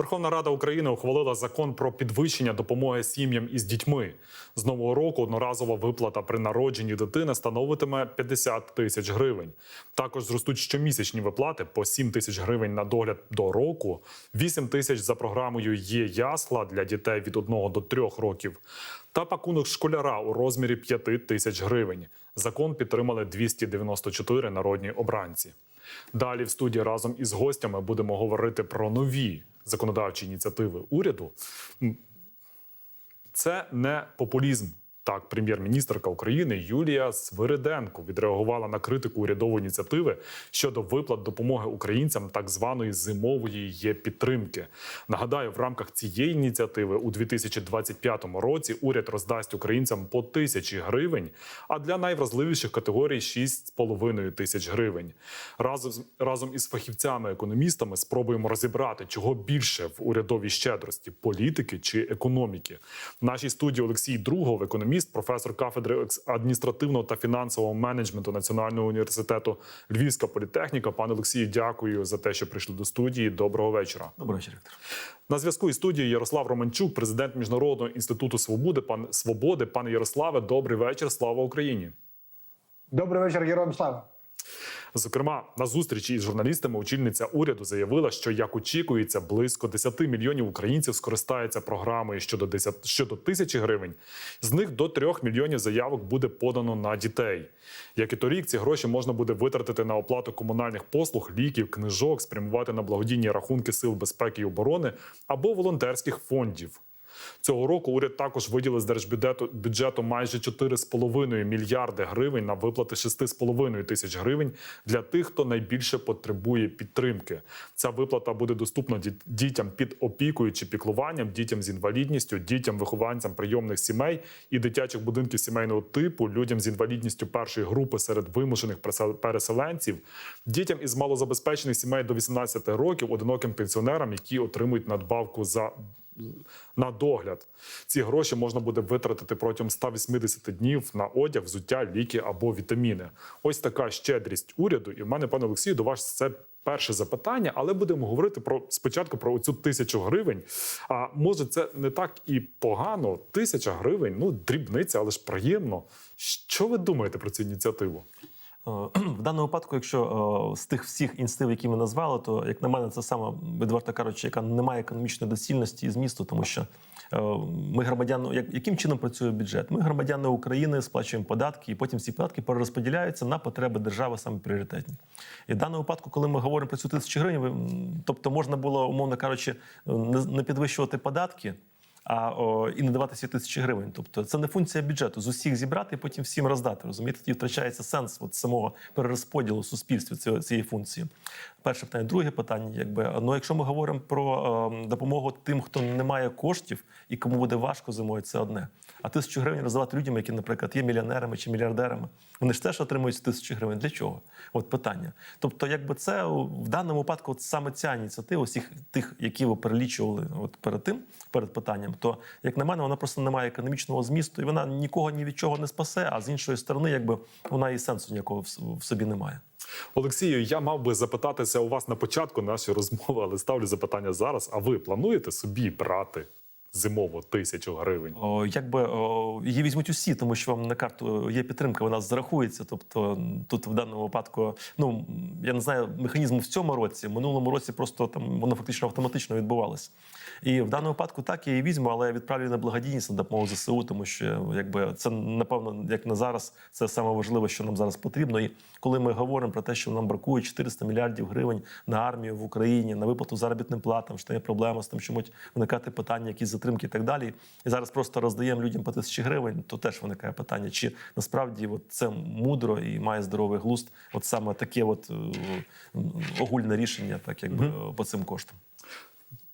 Верховна Рада України ухвалила закон про підвищення допомоги сім'ям із дітьми. З нового року одноразова виплата при народженні дитини становитиме 50 тисяч гривень. Також зростуть щомісячні виплати по 7 тисяч гривень на догляд до року, 8 тисяч за програмою є ясла для дітей від 1 до 3 років. Та пакунок школяра у розмірі 5 тисяч гривень. Закон підтримали 294 народні обранці. Далі в студії разом із гостями будемо говорити про нові законодавчі ініціативи уряду. Це не популізм. Так, прем'єр-міністрка України Юлія Свириденко відреагувала на критику урядової ініціативи щодо виплат допомоги українцям так званої зимової є підтримки. Нагадаю, в рамках цієї ініціативи у 2025 році уряд роздасть українцям по тисячі гривень, а для найвразливіших категорій 6,5 тисяч гривень. Разом разом із фахівцями-економістами спробуємо розібрати, чого більше в урядовій щедрості політики чи економіки. В нашій студії Олексій Другов, економіст, професор кафедри адміністративного та фінансового менеджменту Національного університету Львівська політехніка. Пане Олексію, дякую за те, що прийшли до студії. Доброго вечора. Доброго вечора, Віктор. На зв'язку із студією Ярослав Романчук, президент Міжнародного інституту свободи. Пан свободи, пане Ярославе, добрий вечір. Слава Україні. Добрий вечір, героям слава. Зокрема, на зустрічі із журналістами очільниця уряду заявила, що як очікується, близько 10 мільйонів українців скористаються програмою щодо 10, щодо тисячі гривень. З них до 3 мільйонів заявок буде подано на дітей. Як і торік, ці гроші можна буде витратити на оплату комунальних послуг, ліків, книжок, спрямувати на благодійні рахунки сил безпеки і оборони або волонтерських фондів. Цього року уряд також виділив з держбюджету бюджету майже 4,5 мільярди гривень на виплати 6,5 тисяч гривень для тих, хто найбільше потребує підтримки. Ця виплата буде доступна діт- дітям під опікою чи піклуванням, дітям з інвалідністю, дітям вихованцям прийомних сімей і дитячих будинків сімейного типу, людям з інвалідністю першої групи серед вимушених пересел- переселенців, дітям із малозабезпечених сімей до 18 років, одиноким пенсіонерам, які отримують надбавку за на догляд. Ці гроші можна буде витратити протягом 180 днів на одяг, взуття, ліки або вітаміни. Ось така щедрість уряду. І в мене, пане Олексію, до вас це перше запитання, але будемо говорити про спочатку про цю тисячу гривень. А може, це не так і погано. Тисяча гривень, ну дрібниця, але ж приємно. Що ви думаєте про цю ініціативу? Е, В даному випадку, якщо е, з тих всіх ініціатив, які ми назвали, то як на мене, це саме відверто кажучи, яка не має економічної доцільності і змісту, тому що е, ми громадяни, як- яким чином працює бюджет? Ми громадяни України сплачуємо податки, і потім ці податки перерозподіляються на потреби держави саме пріоритетні. І в даному випадку, коли ми говоримо про цю тисячу гривень, тобто можна було, умовно кажучи, не підвищувати податки. А о, і не давати ці тисячі гривень. Тобто це не функція бюджету з усіх зібрати і потім всім роздати. Розумієте, тоді втрачається сенс от самого перерозподілу суспільстві цієї, цієї функції. Перше питання, друге питання, якби ну, якщо ми говоримо про е, допомогу тим, хто не має коштів і кому буде важко зимою, це одне. А тисячу гривень роздавати людям, які, наприклад, є мільйонерами чи мільярдерами, вони ж теж отримують ці тисячі гривень. Для чого? От питання. Тобто, якби це в даному випадку, от саме ця ініціатива, усіх тих, які ви перелічували от перед тим, перед питанням, то як на мене, вона просто не має економічного змісту, і вона нікого ні від чого не спасе. А з іншої сторони, якби вона і сенсу ніякого в собі не має. Олексію, я мав би запитатися у вас на початку нашої розмови, але ставлю запитання зараз. А ви плануєте собі брати зимово тисячу гривень? О, якби о, її візьмуть усі, тому що вам на карту є підтримка, вона зарахується. Тобто тут в даному випадку, ну я не знаю механізму в цьому році, в минулому році просто там воно фактично автоматично відбувалося. І в даному випадку так я її візьму, але я відправлю на благодійність на допомогу ЗСУ, тому що якби це напевно, як на зараз, це саме важливе, що нам зараз потрібно. І коли ми говоримо про те, що нам бракує 400 мільярдів гривень на армію в Україні, на виплату заробітним платам, що є проблема з тим, що можуть виникати питання, якісь затримки і так далі. І зараз просто роздаємо людям по тисячі гривень, то теж виникає питання, чи насправді от це мудро і має здоровий глузд, от саме таке от е, огульне рішення, так якби по цим коштам.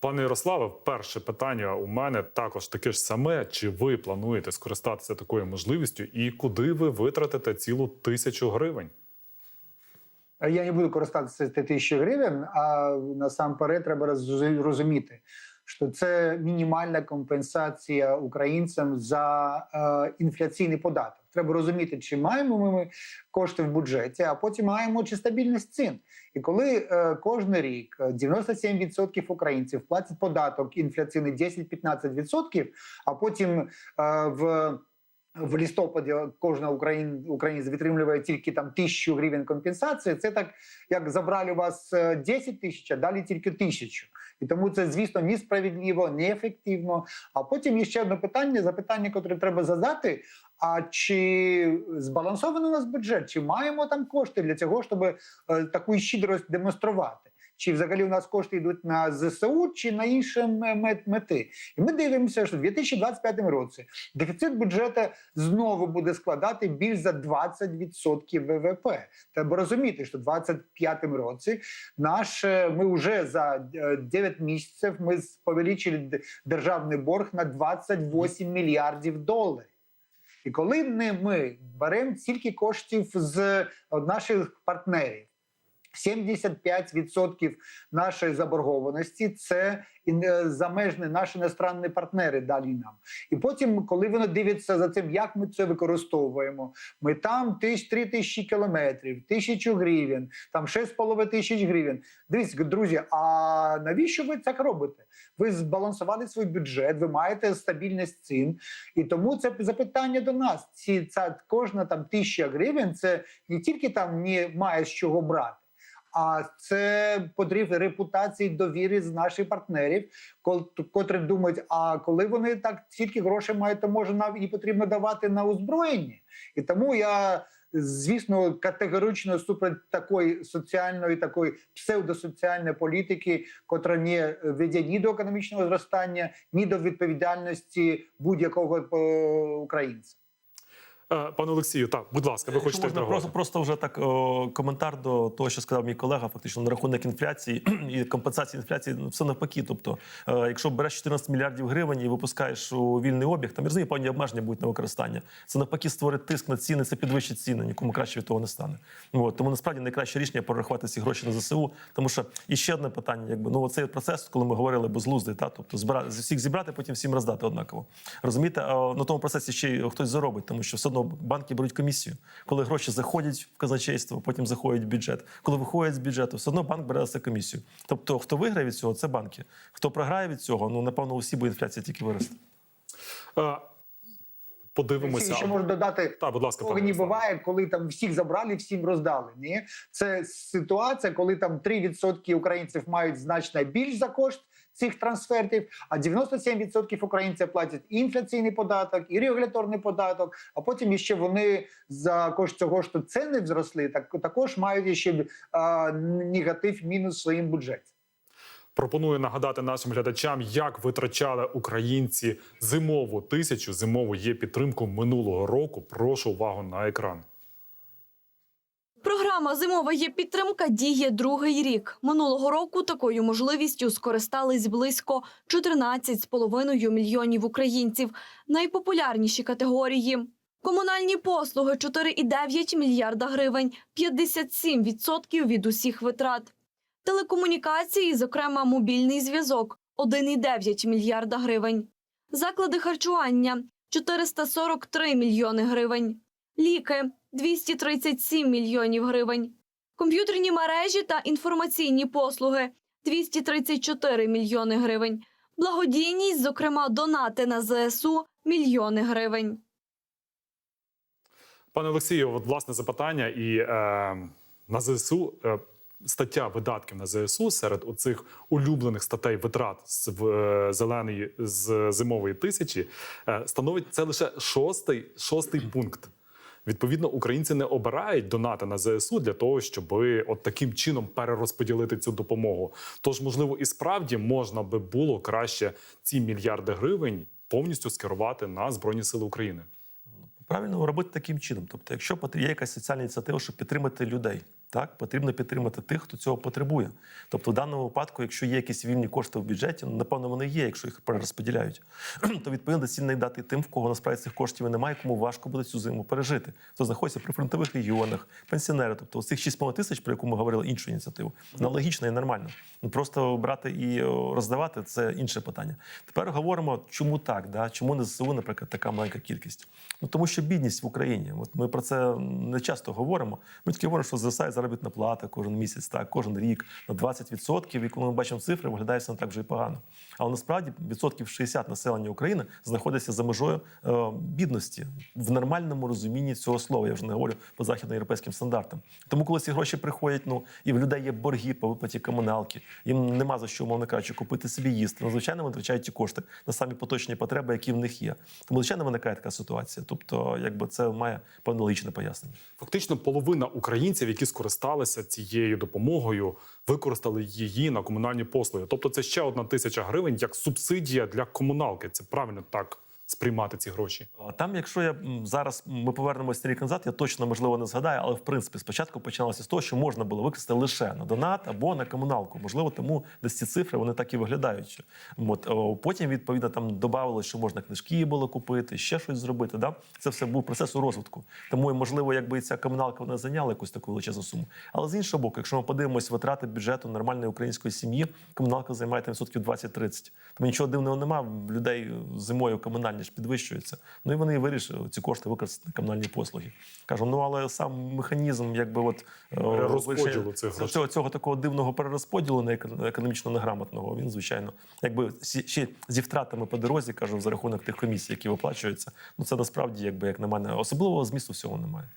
Пане Ярославе, перше питання у мене також таке ж саме: чи ви плануєте скористатися такою можливістю, і куди ви витратите цілу тисячу гривень? Я не буду користатися тисячі гривень, а насамперед треба роз- розуміти, що це мінімальна компенсація українцям за е, інфляційний податок. Треба розуміти, чи маємо ми кошти в бюджеті, а потім маємо чи стабільність цін. І коли е, кожен рік е, 97% українців платять податок інфляційний 10-15%, а потім е, в в листопаді кожна Україн, українець витримує тільки там тисячу гривень компенсації. Це так, як забрали у вас е, 10 тисяч, а далі тільки тисячу. І тому це, звісно, несправедливо, неефективно. А потім є ще одне питання: запитання, яке треба задати. А чи збалансований у нас бюджет? Чи маємо там кошти для цього, щоб е, таку щедрость демонструвати? Чи взагалі у нас кошти йдуть на ЗСУ чи на інші мети? І ми дивимося, що в 2025 році дефіцит бюджету знову буде складати більш за 20% ВВП. Треба розуміти, що в 2025 році наш е, ми вже за е, 9 місяців ми повеличили д- державний борг на 28 мільярдів доларів. І коли не ми беремо стільки коштів з наших партнерів, 75% нашої заборгованості це е, замежні наші іностранні партнери далі нам. І потім, коли вони дивляться за тим, як ми це використовуємо, ми там тисяч три тисячі кілометрів, тисячу гривень, там шесть з половиною тисяч гривень. Дивіться, друзі, а навіщо ви так робите? Ви збалансували свій бюджет, ви маєте стабільність цін, і тому це запитання до нас. Ці ця кожна там тисяча гривень, це не тільки там не має з чого брати. А це потрібно репутації довіри з наших партнерів, котрі думають, а коли вони так стільки грошей мають, то може нам і потрібно давати на озброєння. І тому я, звісно, категорично супроти такої соціальної, такої псевдосоціальної політики, котра не веде ні до економічного зростання, ні до відповідальності будь-якого е, українця. Е, Пане Олексію, так, будь ласка, ви хочете можна просто, просто вже так о, коментар до того, що сказав мій колега, фактично на рахунок інфляції і компенсації інфляції, ну, все навпаки. Тобто, е, якщо береш 14 мільярдів гривень і випускаєш у вільний обіг, там розумію, певні обмеження будуть на використання. Це навпаки створить тиск на ціни, це підвищить ціни. Нікому краще від того не стане. От, тому насправді найкраще рішення перерахувати ці гроші на ЗСУ. Тому що і ще одне питання, якби ну цей процес, коли ми говорили безглуздий, та тобто збирати всіх зібрати, потім всім роздати однаково. Розумієте, а на тому процесі ще й хтось заробить, тому що все одно банки беруть комісію. Коли гроші заходять в казначейство, потім заходять в бюджет. Коли виходять з бюджету, все одно банк бере за це комісію. Тобто, хто виграє від цього, це банки. Хто програє від цього, ну напевно, усі, бо інфляція тільки виросте. Подивимося. Ще можу додати Так, будь ласка, пане не буває, коли там всіх забрали, всім роздали. Ні, це ситуація, коли там 3% українців мають значно більш за кошт цих трансфертів, а 97% українців платять і інфляційний податок, і регуляторний податок. А потім ще вони за кошт цього, що ціни зросли, так також мають ще а, негатив мінус своїм бюджеті. Пропоную нагадати нашим глядачам, як витрачали українці зимову тисячу. Зимову є підтримку минулого року. Прошу увагу на екран. Програма Зимова є підтримка діє другий рік. Минулого року такою можливістю скористались близько 14,5 мільйонів українців. Найпопулярніші категорії. Комунальні послуги 4,9 мільярда гривень, 57% від усіх витрат. Телекомунікації, зокрема мобільний зв'язок 1,9 мільярда гривень. Заклади харчування 443 мільйони гривень. Ліки 237 мільйонів гривень. Комп'ютерні мережі та інформаційні послуги 234 мільйони гривень. Благодійність, зокрема, донати на ЗСУ мільйони гривень. Пане Олексію, от власне запитання і е, на ЗСУ. Е, Стаття видатків на ЗСУ серед оцих улюблених статей витрат з в, е, зеленої з зимової тисячі е, становить це лише шостий, шостий пункт. Відповідно, українці не обирають донати на ЗСУ для того, щоб от таким чином перерозподілити цю допомогу. Тож, можливо, і справді можна би було краще ці мільярди гривень повністю скерувати на Збройні Сили України. Правильно робити таким чином. Тобто, якщо є якась соціальна ініціатива, щоб підтримати людей, Так, потрібно підтримати тих, хто цього потребує. Тобто, в даному випадку, якщо є якісь вільні кошти в бюджеті, ну напевно вони є, якщо їх перерозподіляють, то відповідно їх дати тим, в кого насправді цих коштів немає, кому важко буде цю зиму пережити. Хто знаходиться при фронтових регіонах, пенсіонери, тобто цих 6,5 тисяч, про яку ми говорили іншу ініціативу, аналогічно і нормально. Ну, Просто брати і роздавати це інше питання. Тепер говоримо, чому так, да? чому не ЗСУ, наприклад, така маленька кількість. Ну тому що бідність в Україні. От ми про це не часто говоримо. Ми тільки говоримо, що зростає заробітна плата кожен місяць, так, кожен рік на 20%. І коли ми бачимо цифри, виглядає це не так вже і погано. Але насправді відсотків 60 населення України знаходиться за межою е, бідності в нормальному розумінні цього слова. Я вже не говорю по західноєвропейським стандартам. Тому, коли ці гроші приходять, ну і в людей є борги по виплаті комуналки, їм нема за що, умовно кажучи, купити собі їсти. Ну, звичайно, вони витрачають ті кошти на самі поточні потреби, які в них є. Тому, звичайно, виникає така ситуація. Тобто, якби це має певне логічне пояснення. Фактично, половина українців, які скористалися цією допомогою, використали її на комунальні послуги. Тобто, це ще одна тисяча гривень як субсидія для комуналки. Це правильно так сприймати ці гроші. Там, якщо я зараз ми повернемося рік назад, я точно можливо не згадаю, але в принципі спочатку починалося з того, що можна було використати лише на донат або на комуналку. Можливо, тому десь ці цифри вони так і виглядають. От потім відповідно там додавали, що можна книжки було купити, ще щось зробити. Да? Це все був процес у розвитку. Тому можливо, якби ця комуналка вона зайняла якусь таку величезну суму. Але з іншого боку, якщо ми подивимося витрати бюджету нормальної української сім'ї, комуналка займає там відсотків 20-30. Тому нічого дивного немає. Людей зимою комунальні ж підвищуються. Ну і вони вирішили ці кошти використати на комунальні послуги. Кажу, ну але сам механізм, якби от е, цих грошей. цього, цього такого дивного перерозподілу на економічно неграмотного. Він звичайно, якби ще зі втратами по дорозі, кажу, за рахунок тих комісій, які виплачуються. Ну це насправді, якби як на мене, особливого змісту всього немає.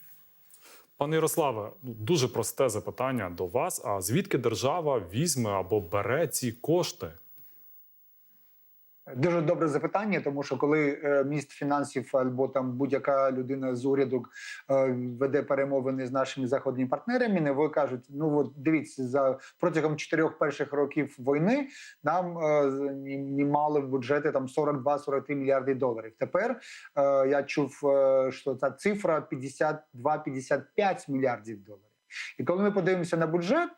Пане Ярославе, ну, дуже просте запитання до вас. А звідки держава візьме або бере ці кошти? Дуже добре запитання, тому що коли е, міністр фінансів або там будь-яка людина з уряду е, веде перемовини з нашими заходніми партнерами, не ви кажуть: ну от дивіться, за протягом чотирьох перших років війни нам е, знімали в бюджети там 42-43 мільярди доларів. Тепер е, я чув, що ця цифра 52-55 мільярдів доларів. І коли ми подивимося на бюджет.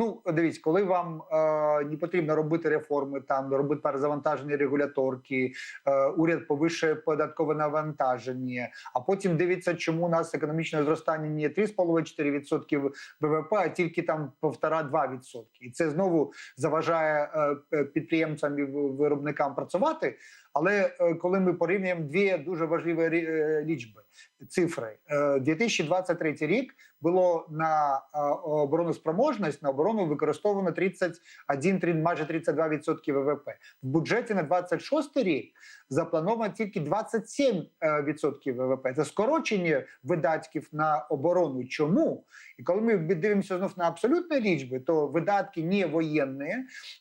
Ну, дивіться, коли вам е, не потрібно робити реформи, там робити перезавантажені регуляторки, е, уряд повищує податкове навантаження, а потім дивиться, чому у нас економічне зростання не 3,5-4% ВВП, а тільки там 1,5-2%. І це знову заважає е, е, підприємцям і виробникам працювати. Але е, коли ми порівнюємо дві дуже важливі е, лічби цифри, е, 2023 рік було на оборону спроможність на оборону використовано 31, майже 32% ВВП. В бюджеті на 26 рік заплановано тільки 27% ВВП. Це скорочення видатків на оборону. Чому і коли ми дивимося знов на абсолютні лічби, то видатки не воєнні,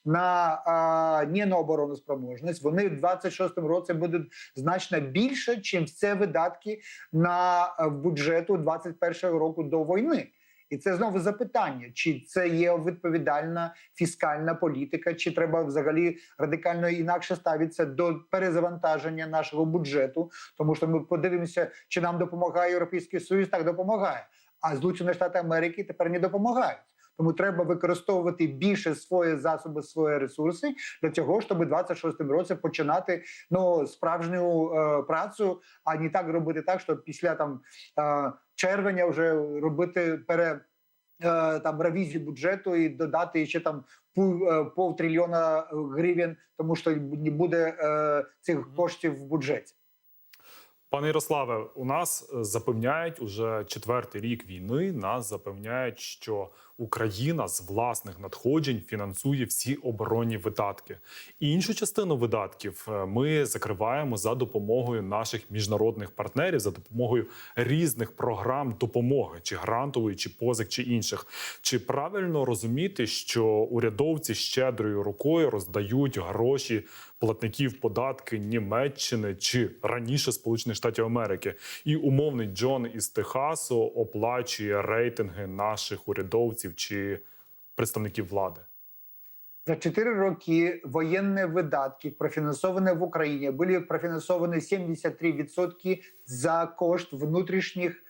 на не на оборону спроможність, вони 26 2026 році будуть значно більше, ніж це видатки на е, бюджету 2021 року до війни. І це знову запитання: чи це є відповідальна фіскальна політика, чи треба взагалі радикально інакше ставитися до перезавантаження нашого бюджету, тому що ми подивимося, чи нам допомагає європейський союз так допомагає. А Злучені Штати Америки тепер не допомагають. Тому треба використовувати більше свої засоби, свої ресурси для того, щоб у 26-му році починати ну справжню е, працю, а не так робити так, що після там е, червня вже робити пере. е, Там ревізію бюджету і додати ще там пів, е, півтрильйона гривень, тому що не буде е, цих коштів в бюджеті. Пане Ярославе, у нас запевняють уже четвертий рік війни. Нас запевняють, що Україна з власних надходжень фінансує всі оборонні видатки. Іншу частину видатків е, ми закриваємо за допомогою наших міжнародних партнерів, за допомогою різних програм допомоги, чи грантової, чи позик, чи інших. Чи правильно розуміти, що урядовці щедрою рукою роздають гроші платників податки Німеччини чи раніше Сполучених Штатів Америки, і умовний Джон із Техасу оплачує рейтинги наших урядовців чи представників влади. За 4 роки воєнні видатки, профінансовані в Україні, були профінансовані 73% за кошт внутрішніх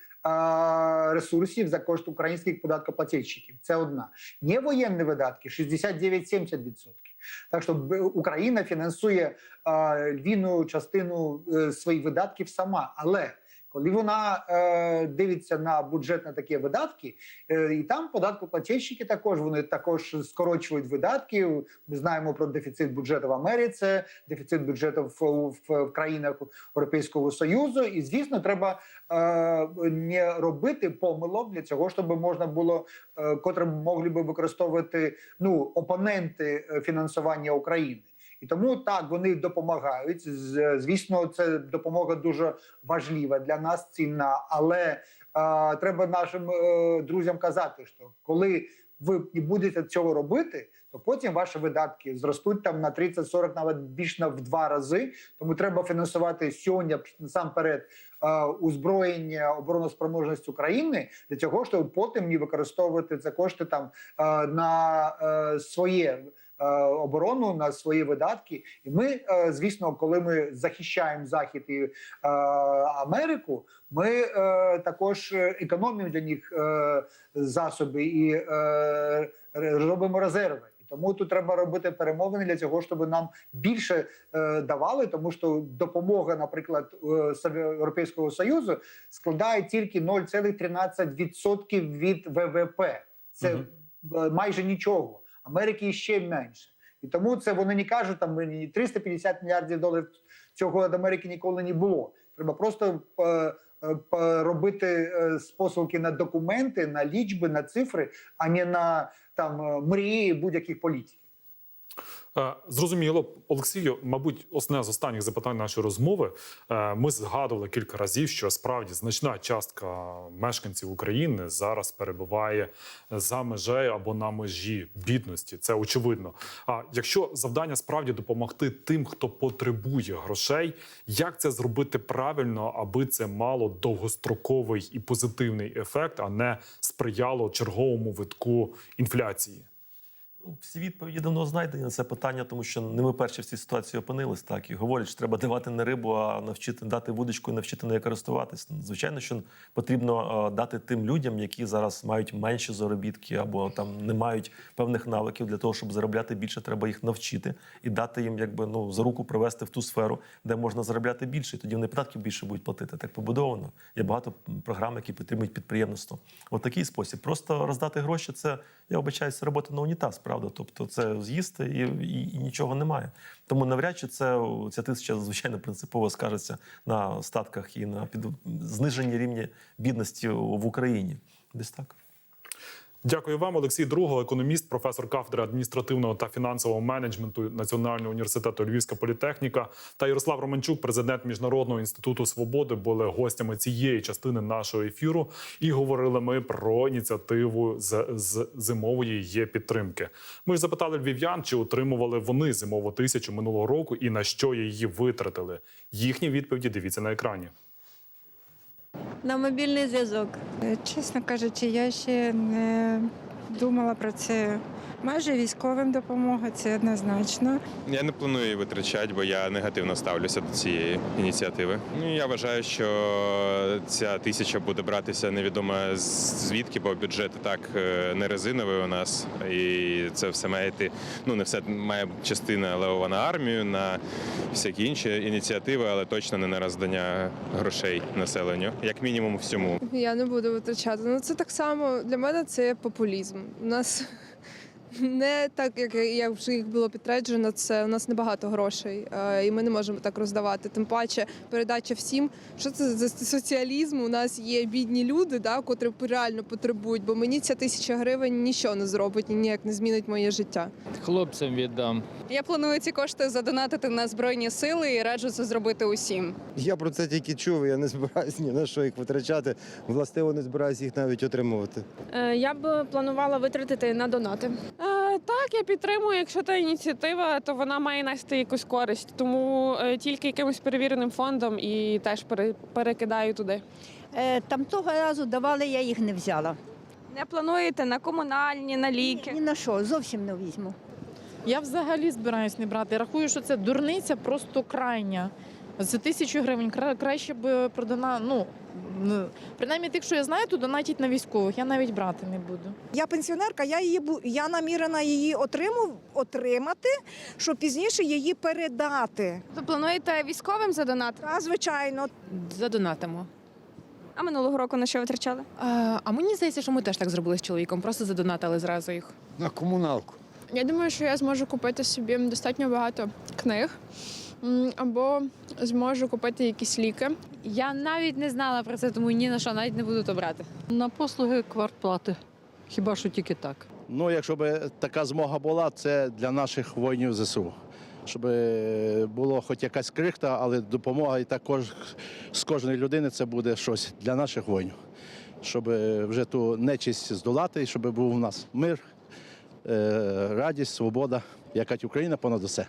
ресурсів за кошт українських податкоплательщиків. Це одна. Не воєнні видатки 69-70%. Так що Україна фінансує а, львіну частину е, своїх видатків сама. Але коли вона е, дивиться на бюджет на такі видатки, е, і там податкоплательщики також вони також скорочують видатки. Ми знаємо про дефіцит бюджету в Америці, дефіцит бюджету в, в, в країнах Європейського Союзу. І звісно, треба е, не робити помилок для цього, щоб можна було е, котре могли би використовувати ну опоненти е, фінансування України. І тому так вони допомагають. Звісно, це допомога дуже важлива для нас, цінна. Але е, треба нашим е, друзям казати, що коли ви не будете цього робити, то потім ваші видатки зростуть там на 30-40, навіть більш на в два рази. Тому треба фінансувати сьогодні насамперед е, озброєння обороноспроможність України для цього, щоб потім не використовувати це кошти там е, на е, своє оборону на свої видатки. І ми, е, звісно, коли ми захищаємо Захід і е, Америку, ми е, також економимо для них е, засоби і е, робимо резерви. Тому тут треба робити перемовини для цього, щоб нам більше е, давали, тому що допомога, наприклад, е, Європейського Союзу складає тільки 0,13% від ВВП. Це е, майже нічого. Америки ще менше. І тому це вони не кажуть, там мені 350 мільярдів доларів цього від Америки ніколи не було. Треба просто е, е, робити е, на документи, на лічби, на цифри, а не на там е, мрії будь-яких політиків. Е, Зрозуміло, Олексію, мабуть, одне з останніх запитань нашої розмови. Е, Ми згадували кілька разів, що справді значна частка мешканців України зараз перебуває за межею або на межі бідності. Це очевидно. А якщо завдання справді допомогти тим, хто потребує грошей, як це зробити правильно, аби це мало довгостроковий і позитивний ефект, а не сприяло черговому витку інфляції? Ну, Всі відповіді давно знайдені на це питання, тому що не ми перші в цій ситуації опинились. Так і говорять, що треба давати не рибу, а навчити дати вудочку і навчити нею користуватись. Звичайно, що потрібно е, дати тим людям, які зараз мають менші заробітки або там не мають певних навиків для того, щоб заробляти більше. Треба їх навчити і дати їм, якби ну за руку привести в ту сферу, де можна заробляти більше. І тоді вони податків більше будуть платити. Так побудовано. Є багато програм, які підтримують підприємництво. От такий спосіб. Просто роздати гроші це я обичаюся робота на унітаз, правда. Тобто це з'їсти і, і, і нічого немає. Тому навряд чи це ця тисяча звичайно принципово скажеться на статках і на під зниженні рівня бідності в Україні. Десь так. Дякую вам, Олексій Друго, економіст, професор кафедри адміністративного та фінансового менеджменту Національного університету Львівська політехніка та Ярослав Романчук, президент Міжнародного інституту свободи, були гостями цієї частини нашого ефіру. І говорили ми про ініціативу з, з зимової є підтримки. Ми ж запитали львів'ян, чи отримували вони зимову тисячу минулого року і на що її витратили. Їхні відповіді дивіться на екрані. На мобільний зв'язок. Е, Чесно кажучи, я ще не думала про це. Майже військовим допомога, це однозначно. Я не планую її витрачати, бо я негативно ставлюся до цієї ініціативи. Ну я вважаю, що ця тисяча буде братися невідомо звідки, бо бюджет так е, не резиновий у нас, і це все має йти. Ну не все має частина левова на армію, на всякі інші ініціативи, але точно не на роздання грошей населенню, як мінімум всьому. Я не буду витрачати. Ну це так само для мене це популізм. У нас не так, як, як вже їх було підтверджено, це у нас небагато грошей, е, і ми не можемо так роздавати. Тим паче передача всім, що це за соціалізм. У нас є бідні люди, да, котрі реально потребують, бо мені ця тисяча гривень нічого не зробить і ніяк не змінить моє життя. Хлопцям віддам. Я планую ці кошти задонатити на збройні сили і раджу це зробити усім. Я про це тільки чув. Я не збираюся ні на що їх витрачати. Властиво не збираюся їх навіть отримувати. Е, Я б планувала витратити на донати. Е, так, я підтримую. Якщо та ініціатива, то вона має нести якусь користь. Тому е, тільки якимось перевіреним фондом і теж перекидаю туди. Е, Там того разу давали, я їх не взяла. Не плануєте на комунальні, на ліки? Ні на що, зовсім не візьму. Я взагалі збираюсь не брати. Рахую, що це дурниця просто крайня. За тисячу гривень краще б продана. Ну принаймні тих, що я знаю, то донатять на військових. Я навіть брати не буду. Я пенсіонерка, я її я намірена її отриму, отримати, щоб пізніше її передати. То плануєте військовим задонати? Та, звичайно, Задонатимо. А минулого року на що витрачали? А, а мені здається, що ми теж так зробили з чоловіком, просто задонатили зразу їх. На комуналку. Я думаю, що я зможу купити собі достатньо багато книг. Або зможу купити якісь ліки. Я навіть не знала про це, тому ні на що навіть не буду то брати. На послуги квартплати. Хіба що тільки так. Ну, якщо б така змога була, це для наших воїнів ЗСУ. Щоб е, було хоч якась крихта, але допомога і також з кожної людини це буде щось для наших воїнів. Щоб е, вже ту нечисть здолати, і щоб був у нас мир, е, радість, свобода, якась Україна понад усе.